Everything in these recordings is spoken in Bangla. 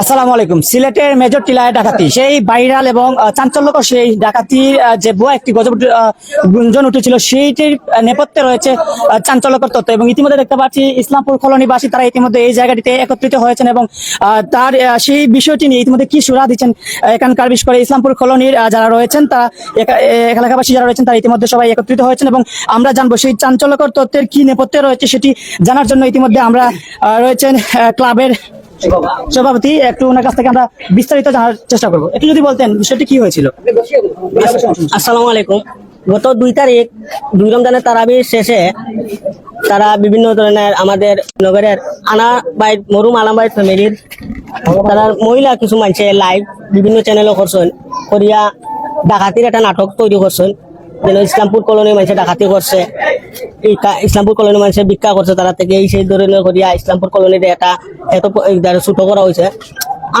আসসালামু আলাইকুম। সিলেটের মেজর টিলায় ডাকাতি, সেই এবং চাঞ্চল্যকর সেই ডাকাতির যে একটি গজব গুঞ্জন উঠেছিল, সেইটির নেপথ্যে রয়েছে চাঞ্চল্যকর এবং ইতিমধ্যে দেখতে পাচ্ছি, ইসলামপুর কলোনিবাসী তারা ইতিমধ্যে এই জায়গাটিতে একত্রিত হয়েছেন এবং তার সেই বিষয়টি নিয়ে ইতিমধ্যে কি সুরা দিচ্ছেন এখানকার বিশেষ করে ইসলামপুর কলোনির যারা রয়েছেন, তারা এলাকাবাসী যারা রয়েছেন, তারা ইতিমধ্যে সবাই একত্রিত হয়েছেন এবং আমরা জানব সেই চাঞ্চল্যকর তথ্যের কি নেপথ্যে রয়েছে সেটি জানার জন্য ইতিমধ্যে আমরা রয়েছেন ক্লাবের সভাপতি একটু ওনার কাছ থেকে আমরা বিস্তারিত জানার চেষ্টা করব। একটু যদি বলতেন, বিষয়টি কি হয়েছিল? আসসালামু আলাইকুম। গত দুই তারিখ, দুই রমজানের তারাবির শেষে তারা বিভিন্ন ধরনের আমাদের নগরের আনা বাইট মরুম আলাম বাইট ফ্যামিলির তারা মহিলা কিছু মানুষে লাইভ বিভিন্ন চ্যানেলও করছেন। করিয়া ডাকাতির একটা নাটক তৈরি করছেন। যেন ইসলামপুর কলোনির মানুষে ডাকাতি করছে। ইসলামপুর কলোনির মানুষে ভিক্ষা করছে তারা থেকে। এই সেই ধরনের করিয়া ইসলামপুর কলোনিতে একটা এত ছোট করা হয়েছে।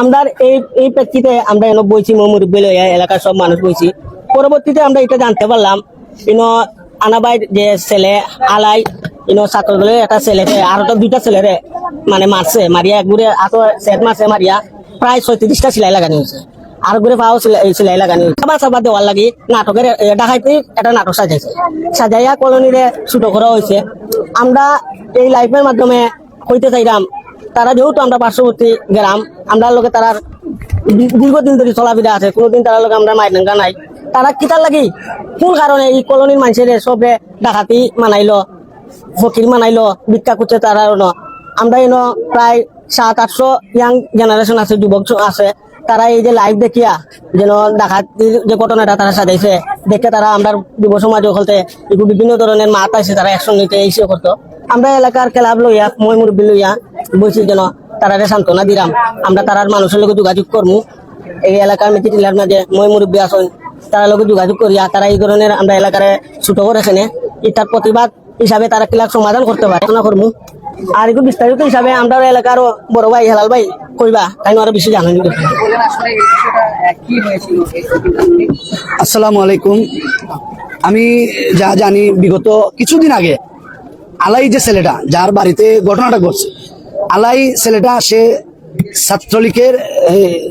আমরা এই এই প্রেক্ষিতে আমরা এনে বইছি মুরব্বী লইয়া এলাকার সব মানুষ বইছি। পরবর্তীতে আমরা এটা জানতে পারলাম, ইনো আনাবাই যে ছেলে আলাই, ইনো ছাত্র দলের একটা ছেলেকে আর একটা দুইটা ছেলেরে মানে মারছে, মারিয়া একগুড়ে আতো সেট মারছে মারিয়া, প্রায় ছয়ত্রিশটা সেলাই লাগানো হয়েছে। আর ঘুরে পাও সেলাই লাগানো চাবা চাবা দেওয়ার লাগি নাটকের ডাকাইতে একটা নাটক সাজাইছে। সাজাইয়া কলোনিরে ছোট করা হয়েছে আমরা এই লাইফের মাধ্যমে কইতে চাইলাম তারা যেহেতু আমরা পার্শ্ববর্তী গ্রাম, আমরা লোকে তারা দীর্ঘদিন ধরে চলাফেরা আছে, কোনোদিন তারা লোক আমরা মাইর নাঙ্গা নাই। তারা কিতার লাগি? কোন কারণে এই কলোনির মানুষের সবে ডাকাতি মানাইলো, ফকির মানাইলো, ভিক্ষা করছে তারা আমরা এনো প্রায় সাত, আটশো ইয়াং জেনারেশন আছে, যুবক আছে। তারা এই যে লাইভ দেখিয়া যেন ডাকাতির যে ঘটনাটা তারা সাজাইছে, দেখে তারা আমরা যুব সমাজ হলতে বিভিন্ন ধরনের মাত আছে তারা একসঙ্গে এসে করতো। আমরা এলাকার ক্লাব লইয়া, মই মুরব্বী লইয়া বলছি যেন তারা সান্ত্বনা দিলাম আমরা তারার মানুষের লোক যোগাযোগ করব এই এলাকার মেথি টিলার মাঝে মই মুরব্বী আসন তারা লোক যোগাযোগ করিয়া তারা এই ধরনের আমরা এলাকারে ছোট করেছেন। এটার প্রতিবাদ হিসাবে তারা কিলাক সমাধান করতে পারে করব আর এগুলো বিস্তারিত হিসাবে আমরা এলাকার বড় ভাই, হেলাল ভাই, কইবা? তাই আরও বেশি জানানি আসসালামু আলাইকুম। আমি যা জানি, বিগত কিছুদিন আগে আলাই যে ছেলেটা, যার বাড়িতে ঘটনাটা ঘটছে, আলাই ছেলেটা সে ছাত্রলীগের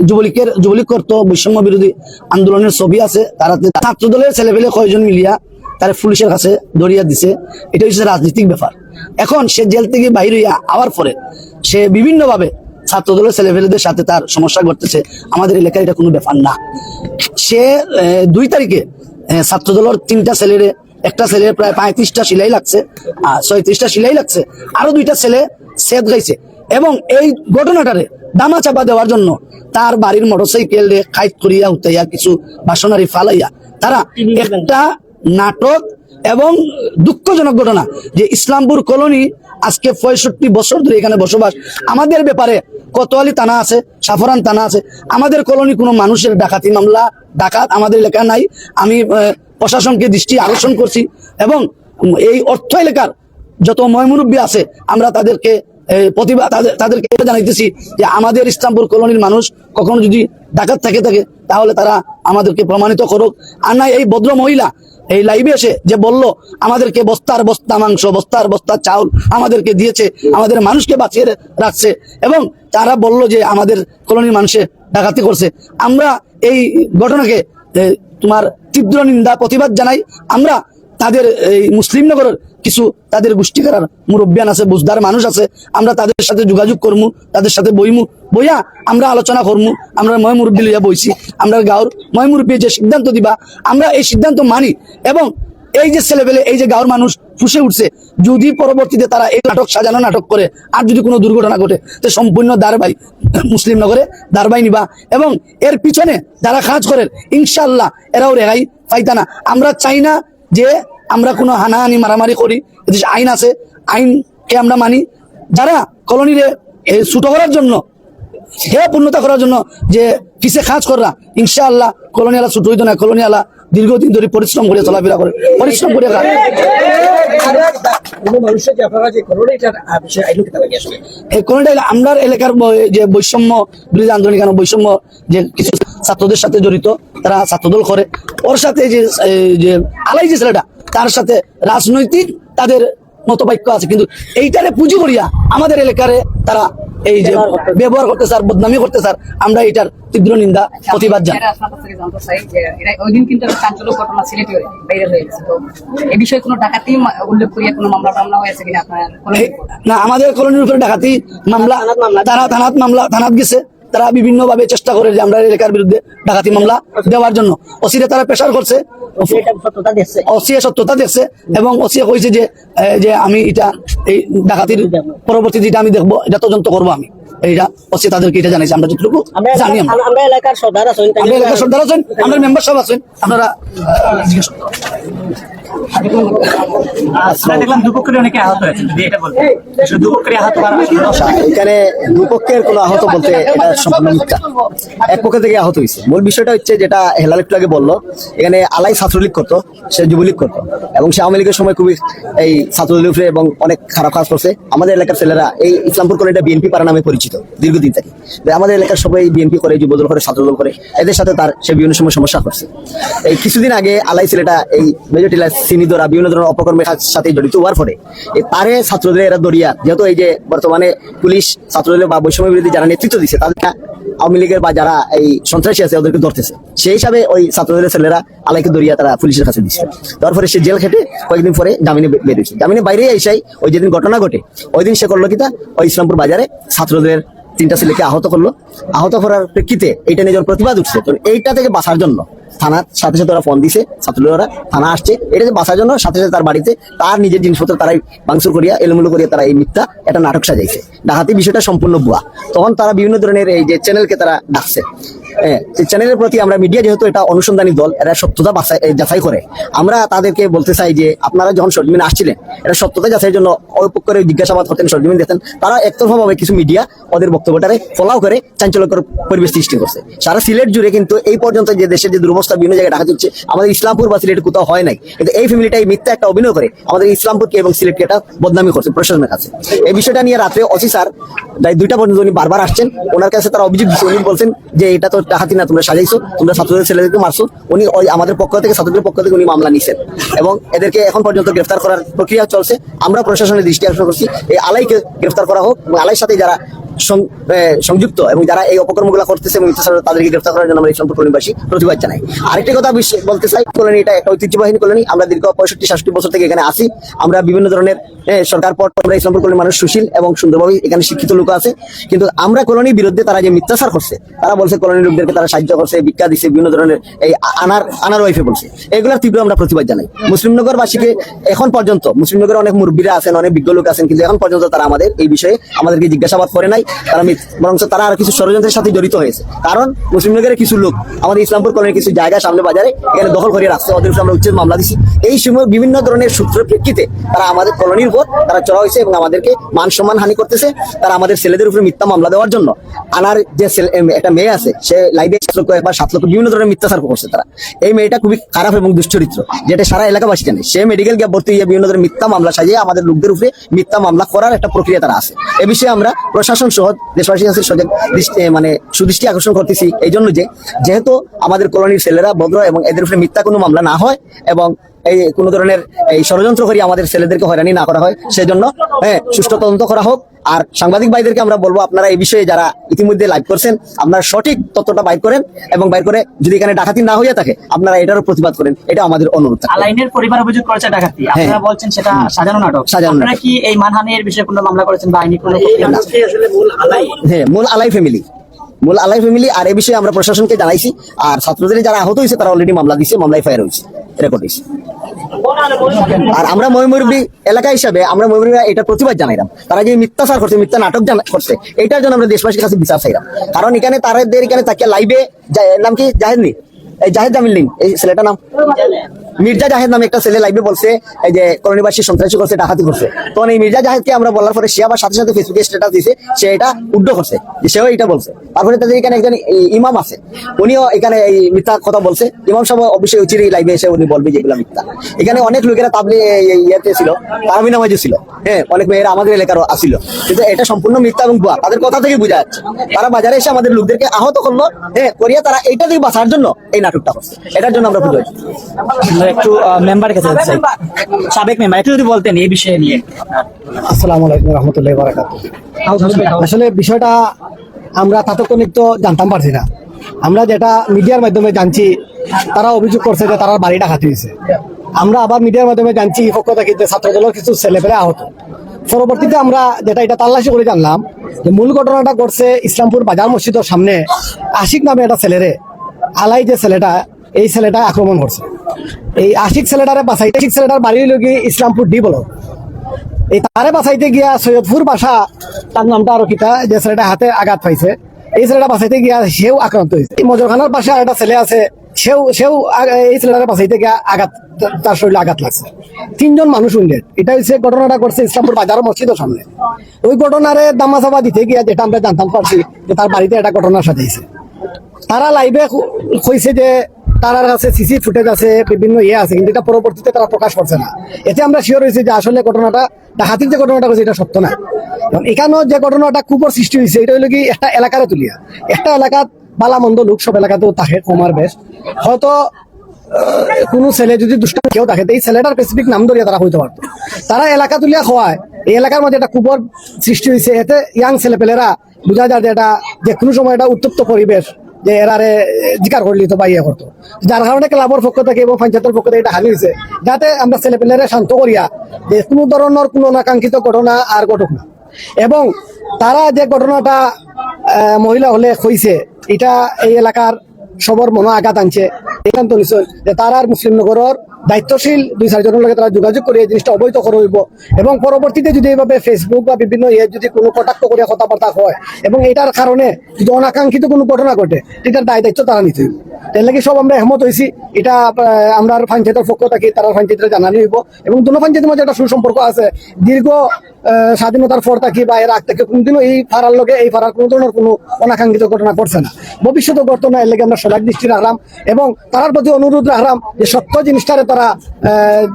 যুবলীগের, যুবলীগ করতো, বৈষম্য বিরোধী আন্দোলনের ছবি আছে, তারা ছাত্র দলের ছেলেপেলে কয়জন মিলিয়া তারা পুলিশের কাছে দরিয়া দিছে, এটা হচ্ছে রাজনৈতিক ব্যাপার। এখন সে জেল থেকে বাইর হইয়া আওয়ার পরে সে বিভিন্নভাবে ছাত্র দলের ছেলেপেলেদের সাথে তার সমস্যা ঘটতেছে। আমাদের এলাকায় এটা কোনো ব্যাপার না। সে দুই তারিখে ছাত্র দলের তিনটা ছেলের একটা ছেলে প্রায় পঁয়ত্রিশটা সিলাই লাগছে আর ছয়ত্রিশটা সিলাই লাগছে আরও দুইটা ছেলে সেদ গাইছে। এবং এই ঘটনাটারে দামা চাপা দেওয়ার জন্য তার বাড়ির মোটরসাইকেল খাইত করিয়া উঠাইয়া কিছু বাসনারি ফালাইয়া তারা একটা নাটক এবং দুঃখজনক ঘটনা যে ইসলামপুর কলোনি আজকে পঁয়ষট্টি বছর ধরে এখানে বসবাস। আমাদের ব্যাপারে কতোয়ালি থানা আছে, সাফরান থানা আছে। আমাদের কলোনি কোনো মানুষের ডাকাতি মামলা, ডাকাত আমাদের এলাকা নাই। আমি প্রশাসনকে দৃষ্টি আকর্ষণ করছি এবং এই অর্থ এলাকার যত ময়মুরব্বী আছে, আমরা তাদেরকে প্রতিভা তাদের- তাদেরকে এটা জানাইতেছি যে আমাদের ইসলামপুর কলোনির মানুষ কখনো যদি ডাকাত থাকে থাকে, তাহলে তারা আমাদেরকে প্রমাণিত করুক। আর না, এই ভদ্র মহিলা এই লাইভে এসে যে বলল, আমাদেরকে বস্তার বস্তা মাংস, বস্তার বস্তা চাউল আমাদেরকে দিয়েছে, আমাদের মানুষকে বাঁচিয়ে রাখছে। এবং তারা বলল যে, আমাদের কলোনির মানুষে ডাকাতি করছে। আমরা এই ঘটনাকে তোমার তীব্র নিন্দা, প্রতিবাদ জানাই। আমরা তাদের এই মুসলিম নগরের কিছু তাদের গোষ্ঠী করার মুরব্বিয়ান আছে, বুঝদার মানুষ আছে, আমরা তাদের সাথে যোগাযোগ করমু, তাদের সাথে বইমু, বইয়া আমরা আলোচনা করমু, আমরা ময় মুরব্বী লইয়া বইছি, আমরা গাঁর ময় মুরব্বী যে সিদ্ধান্ত দিবা, আমরা এই সিদ্ধান্ত মানি এবং এই যে ছেলেবেলে এই যে গাঁর মানুষ ফুসে উঠছে, যদি পরবর্তীতে তারা এই নাটক সাজানো নাটক করে, আর যদি কোনো দুর্ঘটনা ঘটে, তো সম্পূর্ণ দারবাই মুসলিম নগরে দারবাই নিবা এবং এর পিছনে যারা কাজ করেন ইনশাল্লাহ এরাও রেহাই পাইতানা। আমরা চাই না যে আমরা কোনো হানাহানি মারামারি করি। এদেশে আইন আছে আইনকে আমরা মানি। যারা কলোনিরে ছুটো করার জন্য হে পূর্ণতা করার জন্য যে কিসে কাজ করা ইনশাআল্লাহ কলোনিয়ালা ছুটো হইতো না কলোনিয়ালা দীর্ঘদিন ধরে পরিশ্রম করে চলাফেরা করে। পরিশ্রম করে। আমরা এলাকার যে বৈষম্য বিরোধী আন্দোলন কেন বৈষম্য যে কিছু ছাত্রদের সাথে জড়িত তারা ছাত্রদল করে। ওর সাথে যে এই যে আলাই যে ছেলেটা তার সাথে রাজনৈতিক তাদের মতবাক্য আছে। কিন্তু এইটারে পুঁজি করিয়া আমাদের এলাকারে তারা এই যে ব্যবহার করতে স্যার বদনামি করতে স্যার আমরা এটার তীব্র নিন্দা প্রতিবাদ জানাই। না আমাদের কলোনির উপরে ডাকাতি মামলা থানাত মামলা থানাত গেছে। তারা বিভিন্ন ভাবে চেষ্টা করে যে আমরা এলাকার বিরুদ্ধে ডাকাতি মামলা দেওয়ার জন্য। ওসিরে তারা প্রেশার করছে। অসিয়ে সত্যতা দেখছে এবং অসিয়ে কইছে যে যে আমি এটা এই ডাকাতির পরবর্তী যেটা আমি দেখব এটা তদন্ত করব আমি। এইটা অসিয়ে তাদেরকে এটা জানাইছে। আমরা যতটুকু জানি আমরা। আমরা এলাকার সর্দার আছেন আমরা এলাকার সর্দার আছেন আমরা মেম্বার সব আছেন। আপনারা জিজ্ঞেস আচ্ছা, এবং অনেক খারাপ কাজ করছে। আমাদের এলাকার ছেলেরা এই ইসলামপুর বিএনপি পাড়া নামে পরিচিত দীর্ঘদিন থেকে। আমাদের এলাকার সবাই বিএনপি করে যুবদল করে ছাত্রদল করে এদের সাথে তার সে বিভিন্ন সময় সমস্যা করছে। এই কিছুদিন আগে আলাই ছেলেটা এই মেজরটিলা সিনিদরা বিভিন্ন ধরনের অপকর্মের সাথে জড়িত হওয়ার পরে তারে ছাত্রদের এরা দরিয়া। যেহেতু এই যে বর্তমানে পুলিশ ছাত্রদের বা বৈষম্য বিরোধী যারা নেতৃত্ব দিচ্ছে তাদের আওয়ামী লীগের বা যারা এই সন্ত্রাসী আছে, ওদেরকে ধরতেছে। সেই হিসাবে ওই ছাত্রদের ছেলেরা আলাইকে দরিয়া তারা পুলিশের কাছে দিচ্ছে তারপরে পরে সে জেল খেটে কয়েকদিন পরে জামিনে বেরিয়েছে জামিনে বাইরে এসেই ওই যেদিন ঘটনা ঘটে, ওই দিন সে করল কিতা ওই ইসলামপুর বাজারে ছাত্রদের তিনটা ছেলেকে আহত করল। আহত করার প্রেক্ষিতে এইটা নিয়ে যখন প্রতিবাদ উঠছে, তো এইটা থেকে বাঁচার জন্য থানার সাথে সাথে ওরা ফোন দিছে ছাত্ররা থানা আসছে। এটা যে বাঁচার জন্য সাথে সাথে তার বাড়িতে তার নিজের জিনিসপত্র তারাই ভাঙচুর করিয়া, এলোমেলো করিয়া তারা এই মিথ্যা একটা নাটক সাজাইছে। ডাকাতি বিষয়টা সম্পূর্ণ ভুয়া। তখন তারা বিভিন্ন ধরনের এই যে চ্যানেলকে তারা ডাকছে। চ্যানেলের প্রতি আমরা মিডিয়া যেহেতু এটা অনুসন্ধানী দল, এরা সত্যতা যাচাই করে। আমরা তাদেরকে বলতে চাই যে, আপনারা যখন সরজমিনে আসছিলেন এটা সত্যতা যাচাইয়ের জন্য ওই পক্ষে জিজ্ঞাসাবাদ করতেন, সরজমিন দিতেন তারা একতরফাভাবে কিছু মিডিয়া ওদের বক্তব্যটারে ফলাও করে চাঞ্চল্যকর পরিবেশ সৃষ্টি করছে। সারা সিলেট জুড়ে কিন্তু এই পর্যন্ত যে দেশের যে দুরবস্থা বিভিন্ন জায়গায় ডাকা হচ্ছে আমাদের ইসলামপুর বা সিলেট কোথাও হয় নাই। কিন্তু এই ফ্যামিলিটাই মিথ্যা একটা অভিনয় করে আমাদের ইসলামপুরকে এবং সিলেটকে একটা বদনামি করছে প্রশাসনের কাছে। এই বিষয়টা নিয়ে রাত্রে অসি স্যার প্রায় দুইটা পর্যন্ত উনি বারবার আসছেন। ওনার কাছে তারা অভিযোগ দিচ্ছে উনি বলছেন যে, এটা তো ডাকাতি না, তোমরা সাজাইছো, তোমরা ছাত্রদের ছেলেদেরকে মারছো। উনি ওই আমাদের পক্ষ থেকে, ছাত্রদের পক্ষ থেকে উনি মামলা নিছেন। এবং এদেরকে এখন পর্যন্ত গ্রেফতার করার প্রক্রিয়া চলছে। আমরা প্রশাসনের দৃষ্টি আকর্ষণ করছি। এই আলাইকে গ্রেফতার করা হোক এবং আলাইয়ের সাথে যারা সংযুক্ত এবং যারা এই অপকর্মগুলো করতেছে এবং তাদেরকে গ্রেফতার করার জন্য আমরা ইসলামপুর কলোনিবাসী প্রতিবাদ জানাই। আরেকটি কথা বলতে চাই, কলোনি এটা একটা ঐতিহ্যবাহী কলোনি। আমরা দীর্ঘ পঁয়ষট্টি, সাতষট্টি বছর থেকে এখানে আসি আমরা বিভিন্ন ধরনের সরকার পর আমরা ইসলামপুর কলোনির মানুষ সুশীল এবং সুন্দরভাবে এখানে শিক্ষিত লোক আছে। কিন্তু আমরা কলোনির বিরুদ্ধে তারা যে মিথ্যাচার করছে, তারা বলছে কলোনির লোকদেরকে তারা সাহায্য করছে, ভিক্ষা দিচ্ছে বিভিন্ন ধরনের এই আনার আনার ওয়াইফে বলছে। এগুলোর তীব্র আমরা প্রতিবাদ জানাই। মুসলিমনগরবাসীকে এখন পর্যন্ত মুসলিমনগরে অনেক মুরব্বীরা আছেন, অনেক বিজ্ঞ লোক আছেন, কিন্তু এখন পর্যন্ত তারা আমাদের এই বিষয়ে আমাদেরকে জিজ্ঞাসাবাদ করে নাই। তারা মিথ- বরং তারা কিছু ষড়যন্ত্রের সাথে জড়িত হয়েছে। কারণ মুসলিমনগরের কিছু লোক আমাদের ইসলামপুর কলোনির কিছু জায়গা সামনে বাজারে এখানে দখল করে রাখছে, ওদের আমরা মামলা এই সময় বিভিন্ন ধরনের প্রেক্ষিতে তারা আমাদের কলোনির উপর তারা চড়া হয়েছে এবং আমাদেরকে মান সম্মান হানি করতেছে তারা আমাদের ছেলেদের উপরে মিথ্যা মামলা দেওয়ার জন্য। আনার যে একটা মেয়ে আছে, সে সাত লক্ষ বিভিন্ন ধরনের করছে তারা। এই মেয়েটা খুবই খারাপ এবং দুশ্চরিত্র, যেটা সারা এলাকাবাসী জানে। সে মেডিকেল গিয়ে ভর্তি হয়ে বিভিন্ন ধরনের মিথ্যা মামলা সাজিয়ে আমাদের লোকদের উপরে মিথ্যা মামলা করার একটা প্রক্রিয়া তারা আছে। এ বিষয়ে আমরা প্রশাসন সহ দেশবাসী কাছে সজাগ দৃষ্টি মানে সুদৃষ্টি আকর্ষণ করতেছি। এই জন্য যে, যেহেতু আমাদের কলোনির ছেলেরা ভদ্র এবং এদের উপরে মিথ্যা কোনো মামলা না হয় এবং এই কোনো ধরনের এই ষড়যন্ত্র করি আমাদের ছেলেদেরকে হয়রানি না করা হয়। সেজন্য হ্যাঁ সুষ্ঠু তদন্ত করা হোক। আর সাংবাদিক ভাইদেরকে আমরা বলব আপনারা এই বিষয়ে যারা ইতিমধ্যে লাইভ করছেন আপনারা সঠিক তথ্যটা বাইর করেন এবং বাইর করে যদি এখানে ডাকাতি না হয়ে থাকে আপনারা এটারও প্রতিবাদ করেন। এটা আমাদের অনুরোধ। আলাইনের পরিবার অভিযোগ করেছে ডাকাতি। আপনারা বলছেন সেটা সাজানো নাটক। সাজানো আপনারা নাটক। কি এই মানহানির বিষয়ে কোনো মামলা করেছেন বা আইনি কোনো? হ্যাঁ মূল আলাই ফ্যামিলি মূল আলাই ফ্যামিলি আর এই বিষয়ে আমরা প্রশাসনকে জানাইছি। আর ছাত্রদের যারা আহত হয়েছে, তারা অলরেডি মামলা দিয়েছে, মামলায় ফায়ার হয়েছে রেকর্ড হয়েছে আর আমরা ময়মুরবি এলাকা হিসাবে আমরা ময়মুরবি এটা প্রতিবাদ জানাইলাম। তারা যে মিথ্যাচার করছে, মিথ্যা নাটক করছে, এটার জন্য আমরা দেশবাসীর কাছে বিচার চাইলাম। কারণ এখানে তাদের এখানে তাকে লাইভে নাম কি? জাহেদ নি? জাহেদ জামিল এই ছেলেটার নাম? মির্জা জাহেদ নামে একটা ছেলে লাইভে বলছে যে সন্ত্রাসী করছে, ডাকাতি করছে। এই মির্জা জাহেদকে আমরা বলার পরে সে আবার সাথে সাথে ফেসবুকে স্ট্যাটাস দিছে, সে এটা উড্ড করছে সেও এটা বলছে। তারপরে তাদের এখানে একজন ইমাম আছে, উনিও এখানে এই মিথ্যা কথা বলছে। ইমাম সাহেব অবশ্যই উচিত লাইভে এসে উনি বলবে যেগুলো মিথ্যা। এখানে অনেক লোকেরা তাবলি ইয়েতে ছিল, তারাবি নামাজে ছিল হ্যাঁ অনেক মেয়েরা আমাদের এলাকারও আসছিল কিন্তু এটা সম্পূর্ণ মিথ্যা এবং ভুয়া, তাদের কথা থেকে বোঝা যাচ্ছে। তারা বাজারে এসে আমাদের লোকদেরকে আহত করল হ্যাঁ করিয়া তারা এইটা থেকে বাঁচার জন্য এই নাটকটা এটার জন্য আমরা একটু মেম্বারের কাছে যেতে চাই। সাবেক মেম্বার একটু যদি বলতেন এই বিষয়ে নিয়ে। আসসালামু আলাইকুম আসলে বিষয়টা আমরা তো জানতাম পারছি না। আমরা যেটা মিডিয়ার মাধ্যমে জানছি, তারা অভিযোগ করছে যে তারা বাড়ি ডাকাতি হয়েছে আমরা আবার মিডিয়ার মাধ্যমে জানছি পক্ষ থেকে যে ছাত্রদলের কিছু ছেলেপেলে আহত। পরবর্তীতে আমরা যেটা, এটা তাল্লাশি করে জানলাম যে মূল ঘটনাটা ঘটছে ইসলামপুর বাজার মসজিদের সামনে। আশিক নামে একটা ছেলেরে আলাই যে ছেলেটা, এই ছেলেটা আক্রমণ করছে। এই আশিক ছেলেটারে বাসাই আশিক ছেলেটার বাড়ি লগি ইসলামপুর ডি বলো এই তারে বাঁচাইতে গিয়া সৈয়দপুর বাসা, তার নামটা আরও কিতা, যে ছেলেটা হাতে আঘাত পাইছে। এই ছেলেটা বাঁচাইতে গিয়া সেও আক্রান্ত হয়েছে মজরখানার পাশে আর একটা ছেলে আছে, সেও সেও এই ছেলেটারে বাঁচাইতে গিয়া আঘাত তার শরীরে আঘাত লাগছে। তিনজন মানুষ উইন্ডেড। এটা হচ্ছে ঘটনাটা করছে ইসলামপুর বাজার মসজিদের সামনে। ওই ঘটনারে দামাচাপা দিতে গিয়া যেটা আমরা জানতাম পারছি যে তার বাড়িতে একটা ঘটনা সাজাইছে তারা লাইভে কইছে যে তারার কাছে সিসি ফুটেজ আছে, বিভিন্ন ইয়ে আছে, কিন্তু এটা পরবর্তীতে তারা প্রকাশ করছে না। এতে আমরা শিওর হয়েছি যে আসলে ঘটনাটা ডাকাতির যে ঘটনাটা হয়েছে এটা সত্য না। এখানেও যে ঘটনাটা কুপর সৃষ্টি হয়েছে, এটা হলো কি একটা এলাকারে তুলিয়া। একটা এলাকাত বালামন্দ লোক, সব এলাকাতেও থাকে, কমার বেশ। হয়তো কোনো ছেলে যদি দুষ্টামি কেউ থাকে এই ছেলেটার স্পেসিফিক নাম ধরিয়া তারা হইতে পারতো। তারা এলাকা তুলিয়া খোয়ায় এই এলাকার মধ্যে একটা কুপর সৃষ্টি হয়েছে, এতে ইয়াং ছেলেপেলেরা বোঝা যায় যে এটা যে কোনো সময় এটা উত্তপ্ত পরিবেশ যে এরারে জিকার করলি তো বা ইয়ে করতো। যার কারণে ক্লাবের পক্ষ থেকে এবং পঞ্চায়েতের পক্ষ থেকে এটা হানি হয়েছে যাতে আমরা ছেলেপেলেরা শান্ত করিয়া যে কোনো ধরনের কোনো অনাকাঙ্ক্ষিত ঘটনা আর ঘটুক না। এবং তারা যে ঘটনাটা মহিলা হলে হয়েছে এটা এই এলাকার সবর মনো আঘাত আনছে। একান্ত নিশ্চয় যে তার আর মুসলিম নগরের দায়িত্বশীল দুই চারজনের লগে তারা যোগাযোগ করে এই জিনিসটা অবৈধ করব এবং পরবর্তীতে যদি এইভাবে ফেসবুক বা বিভিন্ন ইয়ে যদি কোনো কটাক্ষ করে কথাবার্তা হয় এবং এটার কারণে যদি অনাকাঙ্ক্ষিত কোনো ঘটনা ঘটে, এটার দায় দায়িত্ব তারা নিতে এর লাগে সব আমরা একমত হয়েছি এটা আমরা পঞ্চায়েতের পক্ষ থেকে তারা পঞ্চায়েতের জানানি হইব। এবং দুনো পঞ্চায়েতের মাঝে একটা সুসম্পর্ক আছে। দীর্ঘ স্বাধীনতার পর থাকি বা এর আগ থেকে কোনদিনও এই ফারার লগে এই ফারার কোনো ধরনের কোনো অনাকাঙ্ক্ষিত ঘটনা ঘটছে না। ভবিষ্যতে ঘটতো না এর লেগে আমরা সজাগ দৃষ্টি রাখলাম এবং তার প্রতি অনুরোধ রাখলাম যে সত্য জিনিসটারে তারা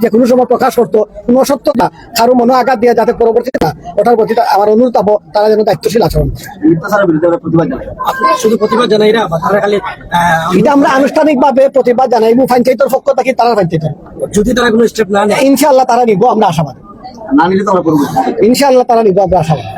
যে কোনো সময় প্রকাশ করতো কোনো অসত্যতা কারও মনে আঘাত দিয়ে যাতে পরবর্তী না ওটার প্রতি আমার অনুরোধ পাবো তারা যেন দায়িত্বশীল আচরণ করে। শুধু প্রতিবাদ জানাই না তারা এটা আমরা আনুষ্ঠানিকভাবে প্রতিবাদ ফাইন পঞ্চায়েতের পক্ষ থাকি তারা পঞ্চায়েতের যদি তারা কোনো স্টেপ না নেয়। ইনশাআল্লাহ তারা নিব আমরা আশাবাদ। না নিলে তারা আমরা করব। ইনশাআল্লাহ তারা নিব আমরা আশাবাদী।